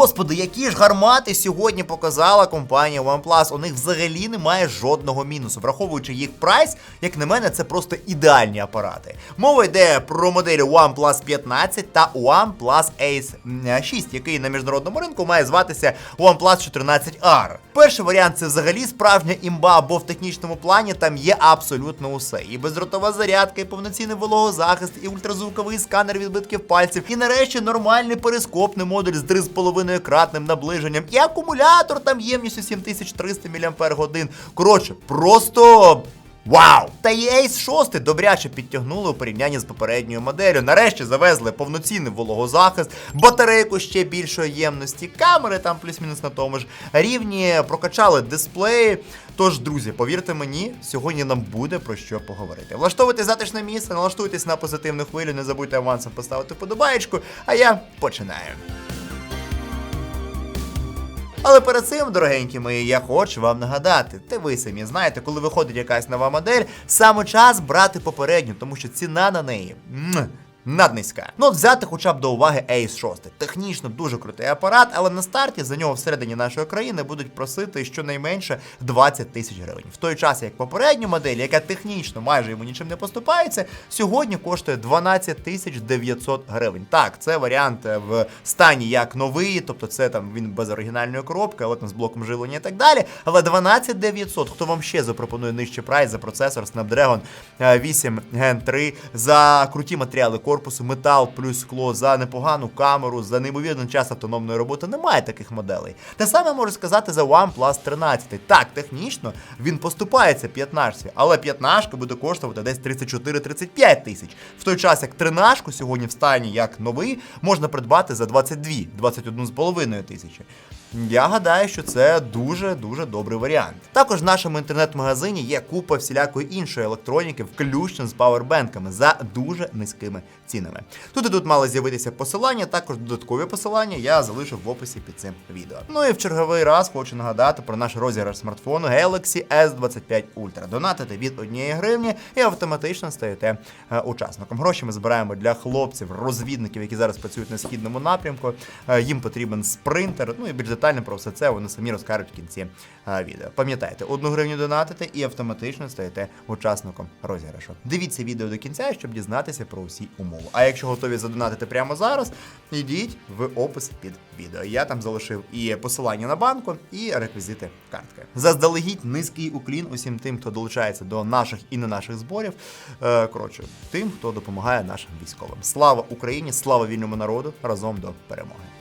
Господи, які ж гармати сьогодні показала компанія OnePlus. У них взагалі немає жодного мінусу, враховуючи їх прайс, як на мене, це просто ідеальні апарати. Мова йде про моделі OnePlus 15 та OnePlus Ace 6, який на міжнародному ринку має зватися OnePlus 14R. Перший варіант це взагалі справжня імба, бо в технічному плані там є абсолютно усе. І бездротова зарядка, і повноцінний вологозахист, і ультразвуковий сканер відбитків пальців, і нарешті нормальний перископний модуль з 3,5 кратним наближенням, і акумулятор там ємністю 7300 мАч. Коротше, просто. Вау! Та і Ace 6 добряче підтягнули у порівнянні з попередньою моделлю. Нарешті завезли повноцінний вологозахист, батарейку ще більшої ємності, камери там плюс-мінус на тому ж рівні, прокачали дисплеї. Тож, друзі, повірте мені, сьогодні нам буде про що поговорити. Влаштовуйте затишне місце, налаштуйтесь на позитивну хвилю, не забудьте авансом поставити вподобаєчку, а я починаю. Але перед цим, дорогенькі мої, я хочу вам нагадати, те ви самі знаєте, коли виходить якась нова модель, саме час брати попередню, тому що ціна на неї. Наднизька. Ну, взяти хоча б до уваги Ace 6. Технічно дуже крутий апарат, але на старті за нього всередині нашої країни будуть просити щонайменше 20 тисяч гривень. В той час, як попередню модель, яка технічно майже йому нічим не поступається, сьогодні коштує 12 тисяч 900 гривень. Так, це варіант е, в стані як новий, тобто це там він без оригінальної коробки, але там з блоком живлення і так далі. Але 12 900, хто вам ще запропонує нижчий прайс за процесор Snapdragon е, 8 Gen 3, за круті матеріали корпусу, метал плюс скло, за непогану камеру, за неймовірний час автономної роботи. Немає таких моделей. Те саме можу сказати за OnePlus 13. Так, технічно він поступається 15, але 15 буде коштувати десь 34-35 тисяч. В той час як 13 сьогодні в стані як новий можна придбати за 22, 21,5 тисячі. Я гадаю, що це дуже дуже добрий варіант. Також в нашому інтернет-магазині є купа всілякої іншої електроніки, включно з павербенками за дуже низькими цінами. Тут і тут мали з'явитися посилання, також додаткові посилання я залишив в описі під цим відео. Ну і в черговий раз хочу нагадати про наш розіграш смартфону Galaxy S25 Ultra. Донатите від 1 гривні і автоматично стаєте е, учасником. Гроші ми збираємо для хлопців, розвідників, які зараз працюють на східному напрямку. Е, їм потрібен спринтер. Ну і більш детально про все це вони самі розкажуть в кінці е, відео. Пам'ятайте, одну гривню донатите і автоматично стаєте учасником розіграшу. Дивіться відео до кінця, щоб дізнатися про усі умови. А якщо готові задонатити прямо зараз, йдіть в опис під відео. Я там залишив і посилання на банку, і реквізити картки. Заздалегідь низький уклін усім тим, хто долучається до наших і не наших зборів. Е, коротше, тим, хто допомагає нашим військовим. Слава Україні! Слава вільному народу! Разом до перемоги!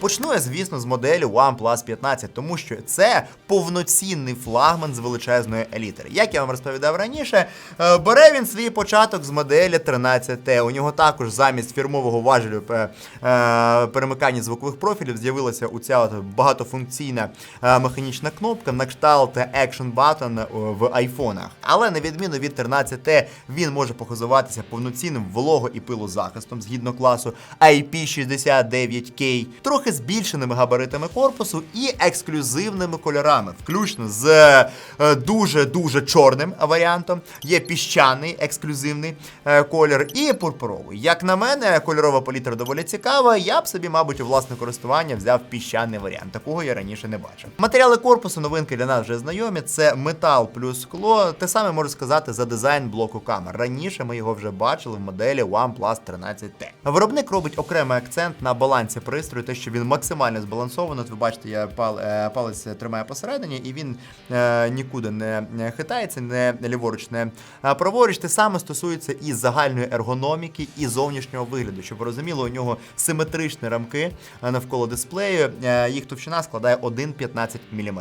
Почну я, звісно, з моделі OnePlus 15, тому що це повноцінний флагман з величезної елітери. Як я вам розповідав раніше, е, бере він свій початок з моделі 13T. У нього також замість фірмового важелю е, е, перемикання звукових профілів з'явилася оця от багатофункційна механічна кнопка на кшталт Action Button в айфонах. Але на відміну від 13T, він може похизуватися повноцінним волого і пилозахистом згідно класу IP69K, трохи збільшеними габаритами корпусу і ексклюзивними кольорами, включно з дуже-дуже чорним варіантом. Є піщаний ексклюзивний е, колір і пурпуровий. Як на мене, кольорова палітра доволі цікава. Я б собі, мабуть, у власне користування взяв піщаний варіант. Такого я раніше не бачив. Матеріали корпусу новинки для нас вже знайомі. Це метал плюс скло. Те саме можу сказати за дизайн блоку камер. Раніше ми його вже бачили в моделі OnePlus 13T. Виробник робить окремий акцент на балансі пристрою, те, що він максимально збалансований. От ви бачите, я пал, е, палець тримаю посередині, і він е, нікуди не хитається, не ліворуч, не е, праворуч. Те саме стосується і загальної ергономіки, і зовнішнього вигляду. Щоб ви розуміли, у нього симетричні рамки е, навколо дисплею. Їх товщина складає 1,15 мм.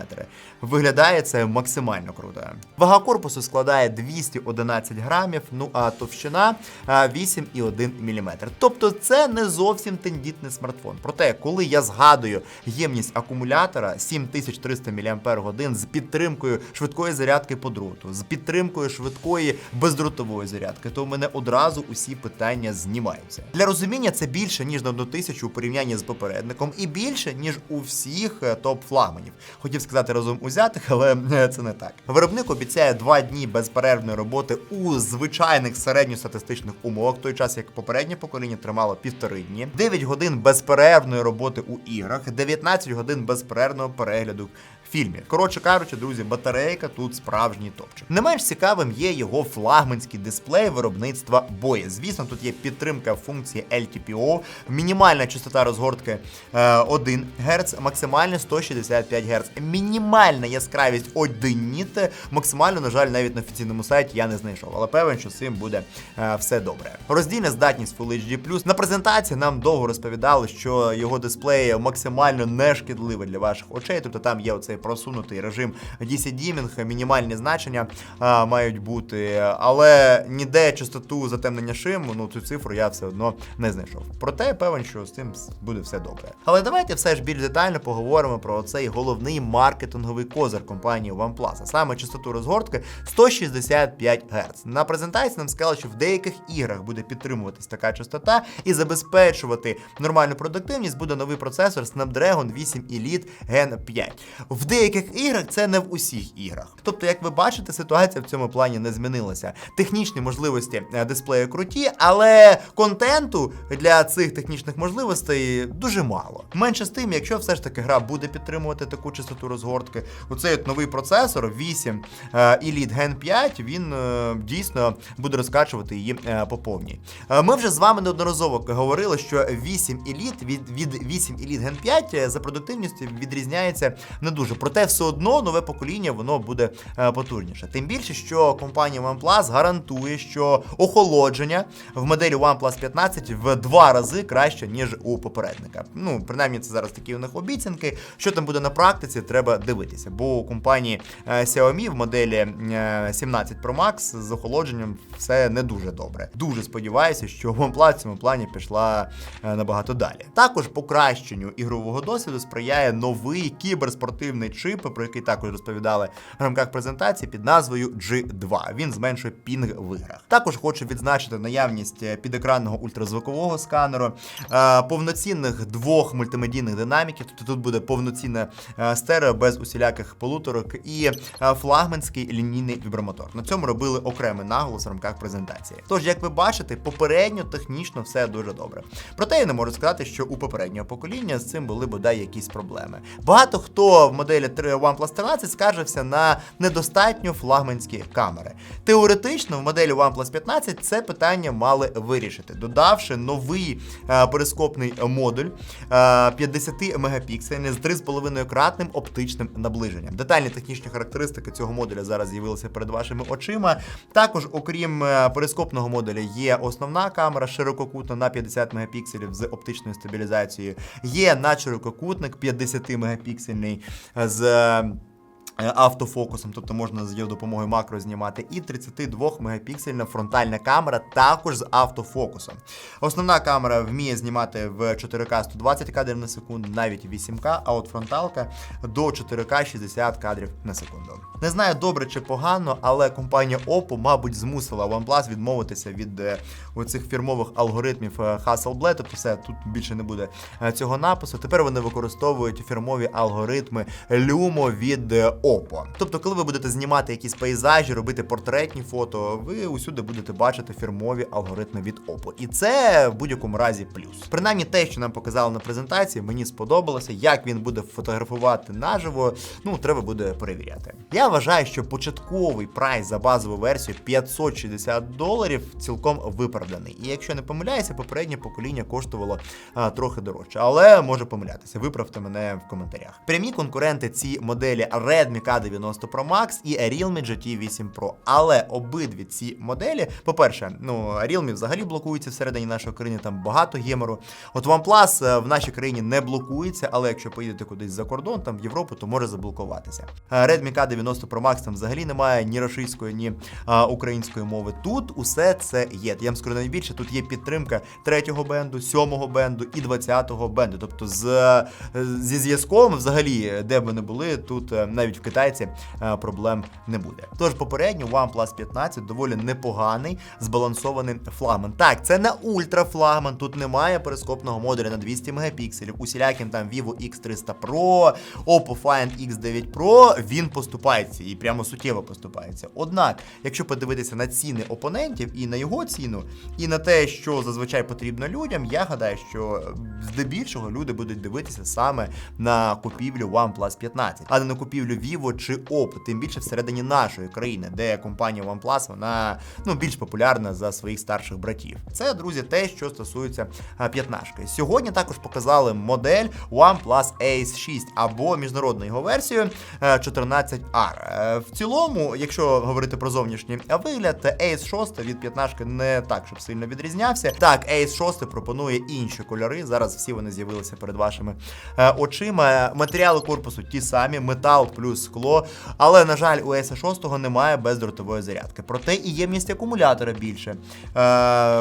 Виглядає це максимально круто. Вага корпусу складає 211 грамів, ну а товщина е, 8,1 мм. Тобто це не зовсім тендітний смартфон. Проте, коли я згадую ємність акумулятора 7300 мАч з підтримкою швидкої зарядки по дроту, з підтримкою швидкої бездротової зарядки, то у мене одразу усі питання знімаються. Для розуміння це більше ніж на 1000 у порівнянні з попередником, і більше ніж у всіх е, топ-флагманів. Хотів сказати разом узятих, але е, це не так. Виробник обіцяє два дні безперервної роботи у звичайних середньостатистичних умовах, в той час як попереднє покоління тримало півтори дні, 9 годин безперервної роботи у іграх, 19 годин безперервного перегляду фільмів. Коротше кажучи, друзі, батарейка тут справжній топчик. Не менш цікавим є його флагманський дисплей виробництва Боє. Звісно, тут є підтримка функції LTPO, мінімальна частота розгортки е, 1 Гц, максимальна 165 Гц, мінімальна яскравість 1 ніт, максимально, на жаль, навіть на офіційному сайті я не знайшов, але певен, що цим буде е, все добре. Роздільна здатність Full HD+. На презентації нам довго розповідали, що його дисплей максимально не шкідливий для ваших очей, тобто там є оцей просунутий режим DC Dimming, мінімальні значення а, мають бути, але ніде частоту затемнення шиму, ну цю цифру я все одно не знайшов. Проте певен, що з цим буде все добре. Але давайте все ж більш детально поговоримо про цей головний маркетинговий козир компанії OnePlus, а саме частоту розгортки 165 Гц. На презентації нам сказали, що в деяких іграх буде підтримуватись така частота і забезпечувати нормальну продуктивність буде новий процесор Snapdragon 8 Elite Gen 5. В деяких іграх це не в усіх іграх. Тобто, як ви бачите, ситуація в цьому плані не змінилася. Технічні можливості е, дисплею круті, але контенту для цих технічних можливостей дуже мало. Менше з тим, якщо все ж таки гра буде підтримувати таку частоту розгортки, оцей от новий процесор 8 е, Elite Gen 5, він е, дійсно буде розкачувати її по повній. Ми вже з вами неодноразово говорили, що 8 Elite від, від 8 Elite Gen 5 е, за продуктивністю відрізняється не дуже. Проте все одно нове покоління воно буде е, потужніше. Тим більше, що компанія OnePlus гарантує, що охолодження в моделі OnePlus 15 в два рази краще, ніж у попередника. Ну, принаймні, це зараз такі у них обіцянки. Що там буде на практиці, треба дивитися. Бо у компанії е, Xiaomi в моделі е, 17 Pro Max з охолодженням все не дуже добре. Дуже сподіваюся, що OnePlus в цьому плані пішла е, набагато далі. Також покращенню ігрового досвіду сприяє новий кіберспортивний чип, про який також розповідали в рамках презентації під назвою G2. Він зменшує пінг в іграх. Також хочу відзначити наявність е, підекранного ультразвукового сканеру, е, повноцінних двох мультимедійних динаміків. Тобто тут буде повноцінне е, стерео без усіляких полуторок і флагманський лінійний вібромотор. На цьому робили окремий наголос в рамках презентації. Тож, як ви бачите, попередньо технічно все дуже добре. Проте я не можу сказати, що у попереднього покоління з цим були бодай якісь проблеми. Багато хто в моделі 3 OnePlus 13 скаржився на недостатньо флагманські камери. Теоретично в моделі OnePlus 15 це питання мали вирішити, додавши новий е, перископний модуль е, 50 мегапіксельний з 3,5-кратним оптичним наближенням. Детальні технічні характеристики цього модуля зараз з'явилися перед вашими очима. Також, окрім е, перископного модуля, є основна камера ширококутна на 50 мегапікселів з оптичною стабілізацією. Є надширококутник 50 мегапіксельний з. Е, Автофокусом, тобто можна з його допомогою макро знімати, і 32 мегапіксельна фронтальна камера також з автофокусом. Основна камера вміє знімати в 4К 120 кадрів на секунду, навіть 8К, а от фронталка до 4К 60 кадрів на секунду. Не знаю, добре чи погано, але компанія Oppo, мабуть, змусила OnePlus відмовитися від е, оцих фірмових алгоритмів е, Hasselblad, тобто все, тут більше не буде цього напису. Тепер вони використовують фірмові алгоритми Lumo від Oppo. Тобто, коли ви будете знімати якісь пейзажі, робити портретні фото, ви усюди будете бачити фірмові алгоритми від Oppo. І це в будь-якому разі плюс. Принаймні, те, що нам показали на презентації, мені сподобалося. Як він буде фотографувати наживо, ну треба буде перевіряти. Я вважаю, що початковий прайс за базову версію 560 доларів цілком виправданий. І якщо не помиляюся, попереднє покоління коштувало а, трохи дорожче, але може помилятися. Виправте мене в коментарях. Прямі конкуренти ці моделі Redmi Redmi K90 Pro Max і Realme GT 8 Pro. Але обидві ці моделі, по-перше, ну Realme взагалі блокується всередині нашої країни, там багато гемору. От OnePlus е, в нашій країні не блокується, але якщо поїдете кудись за кордон, там в Європу, то може заблокуватися. Е, Redmi K90 Pro Max там взагалі немає ні російської, ні а, української мови. Тут усе це є. Я вам скажу найбільше, тут є підтримка третього бенду, сьомого бенду і 20-го бенду. Тобто з, е, зі зв'язком, взагалі, де б ви не були, тут е, навіть в китайці е, проблем не буде. Тож попередньо OnePlus 15 доволі непоганий збалансований флагман. Так, це не ультрафлагман, тут немає перископного модуля на 200 мегапікселів. Усіляким там Vivo X300 Pro, Oppo Find X9 Pro він поступається і прямо суттєво поступається. Однак, якщо подивитися на ціни опонентів і на його ціну, і на те, що зазвичай потрібно людям, я гадаю, що здебільшого люди будуть дивитися саме на купівлю OnePlus 15, а не на купівлю Vivo чи Oppo, тим більше всередині нашої країни, де компанія OnePlus вона ну більш популярна за своїх старших братів. Це друзі, те, що стосується а, 15. Сьогодні також показали модель OnePlus Ace 6 або міжнародну його версію е, 14R. Е, В цілому, якщо говорити про зовнішній вигляд, Ace 6 від 15 не так, щоб сильно відрізнявся. Так, Ace 6 пропонує інші кольори. Зараз всі вони з'явилися перед вашими е, очима. Матеріали корпусу ті самі, метал плюс скло. Але, на жаль, у Ace 6 немає бездротової зарядки. Проте і ємність акумулятора більше. Е,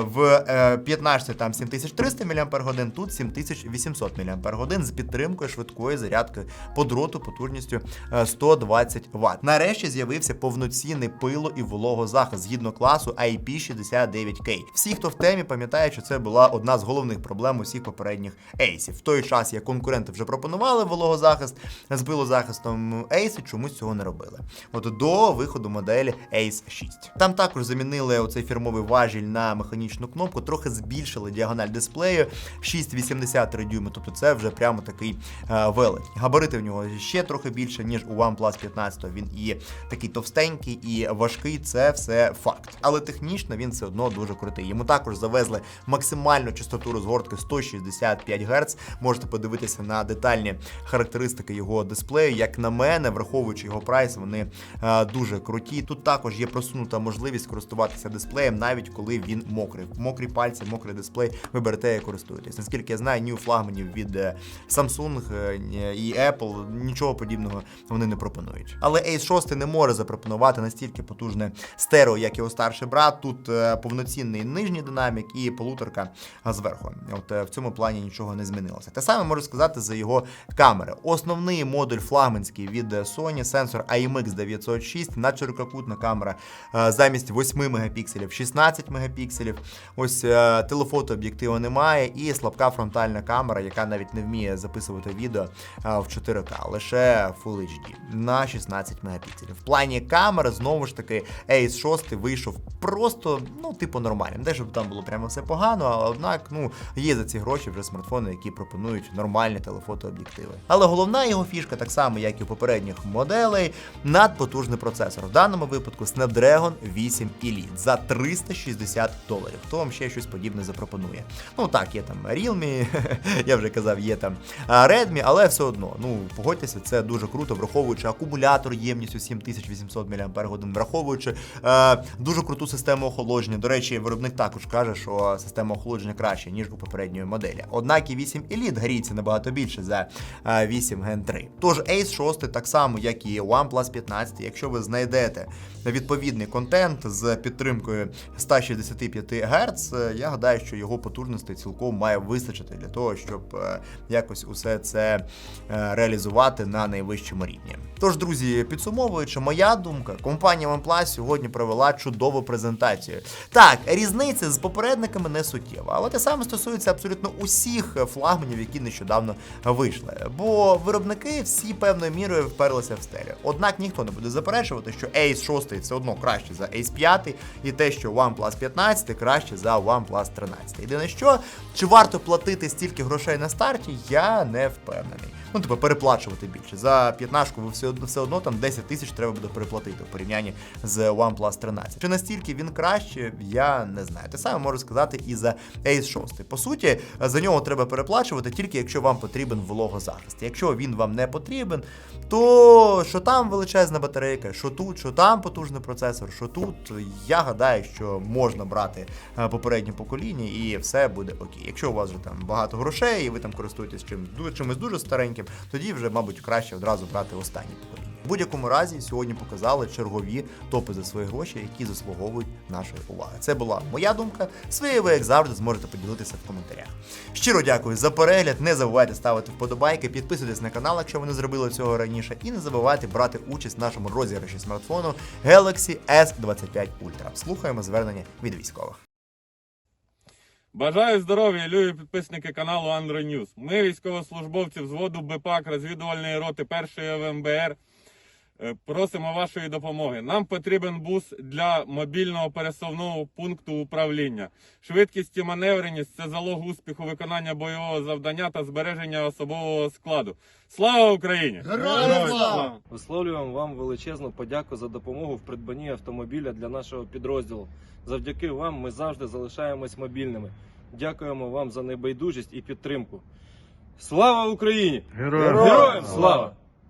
В е, 15 там 7300 мАч, тут 7800 мАч з підтримкою швидкої зарядки по дроту потужністю е, 120 Вт. Нарешті з'явився повноцінний пило і вологозахист згідно класу IP69K. Всі, хто в темі, пам'ятають, що це була одна з головних проблем усіх попередніх ейсів. В той час, як конкуренти вже пропонували вологозахист з пилозахистом, ейси чомусь цього не робили. От до виходу моделі Ace 6. Там також замінили оцей фірмовий важіль на механічну кнопку, трохи збільшили діагональ дисплею 6,83 дюйми. Тобто це вже прямо такий е, велик. Габарити в нього ще трохи більше, ніж у OnePlus 15. Він і такий товстенький, і важкий. Це все факт. Але технічно він все одно дуже крутий. Йому також завезли максимальну частоту розгортки 165 Гц. Можете подивитися на детальні характеристики його дисплею. Як на мене, враховуючи його прайс, вони е, дуже круті. Тут також є просунута можливість користуватися дисплеєм, навіть коли він мокрий. Мокрі пальці, мокрий дисплей, ви берете і користуєтесь. Наскільки я знаю, new флагманів від е, Samsung е, і Apple нічого подібного вони не пропонують. Але Ace 6 не може запропонувати настільки потужне стерео, як його старший брат. Тут повноцінний нижній динамік і полуторка зверху. От в цьому плані нічого не змінилося. Те саме можу сказати за його камери. Основний модуль флагманський від Sony, сенсор IMX 906, надширококутна камера е, замість 8 мегапікселів, 16 мегапікселів. Ось е, телефото об'єктиву немає, і слабка фронтальна камера, яка навіть не вміє записувати відео е, в 4К, лише Full HD на 16 мегапікселів. В плані камери знову ж таки Ace 6 вийшов просто, ну, типу, нормальним. Те, щоб там було прямо все погано, але однак, ну, є за ці гроші вже смартфони, які пропонують нормальні телефотооб'єктиви. Але головна його фішка, так само, як і у попередніх моделей, надпотужний процесор. В даному випадку Snapdragon 8 Elite за 360 доларів. Хто вам ще щось подібне запропонує? Ну так, є там Realme, я вже казав, є там Redmi, але все одно, ну погодьтеся, це дуже круто, враховуючи акумулятор ємністю 7800 мАч, враховуючи е, дуже круту систему охолодження. До речі, виробник також каже, що система охолодження краще, ніж у попередньої моделі. Однак і 8 Elite гріється набагато більше за е, 8 Gen 3. Тож Ace 6, так само, як і OnePlus 15, якщо ви знайдете відповідний контент з підтримкою 165 Гц, е, я гадаю, що його потужностей цілком має вистачити для того, щоб е, якось усе це е, реалізувати на найвищому рівні. Тож, друзі, підсумовуючи, моя думка, компанія OnePlus сьогодні провела чудову презентацію. Так, різниця з попередниками не суттєва, але те саме стосується абсолютно усіх флагманів, які нещодавно вийшли. Бо виробники всі певною мірою вперлися в стелю. Однак ніхто не буде заперечувати, що Ace 6 все одно краще за Ace 5, і те, що OnePlus 15 краще за OnePlus 13. Єдине що, чи варто платити стільки грошей на старті, я не впевнений. Ну типу переплачувати більше. За 15 ви все одно все одно там 10 тисяч треба буде переплатити в порівнянні з OnePlus 13. Чи настільки він краще, я не знаю. Те саме можу сказати і за Ace 6. По суті, за нього треба переплачувати тільки якщо вам потрібен вологозахист. Якщо він вам не потрібен, то що там величезна батарейка, що тут, що там потужний процесор, що тут, я гадаю, що можна брати е, попереднє покоління і все буде окей. Якщо у вас вже там багато грошей і ви там користуєтесь чим, чимось дуже стареньким, тоді вже, мабуть, краще одразу брати останнє покоління. В будь-якому разі сьогодні показали чергові топи за свої гроші, які заслуговують нашої уваги. Це була моя думка. Своєю ви, як завжди, зможете поділитися в коментарях. Щиро дякую за перегляд. Не забувайте ставити вподобайки, підписуйтесь на канал, якщо ви не зробили цього раніше, і не забувайте брати участь в нашому розіграші смартфону Galaxy S25 Ultra. Слухаємо звернення від військових. Бажаю здоров'я, любі підписники каналу Андро Ньюс. Ми, військовослужбовці взводу БПАК розвідувальної роти 1 ВМБР, просимо вашої допомоги. Нам потрібен бус для мобільного пересувного пункту управління. Швидкість і маневреність це залог успіху виконання бойового завдання та збереження особового складу. Слава Україні! Героям слава! Висловлюємо вам величезну подяку за допомогу в придбанні автомобіля для нашого підрозділу. Завдяки вам ми завжди залишаємось мобільними. Дякуємо вам за небайдужість і підтримку. Слава Україні! Героям слава!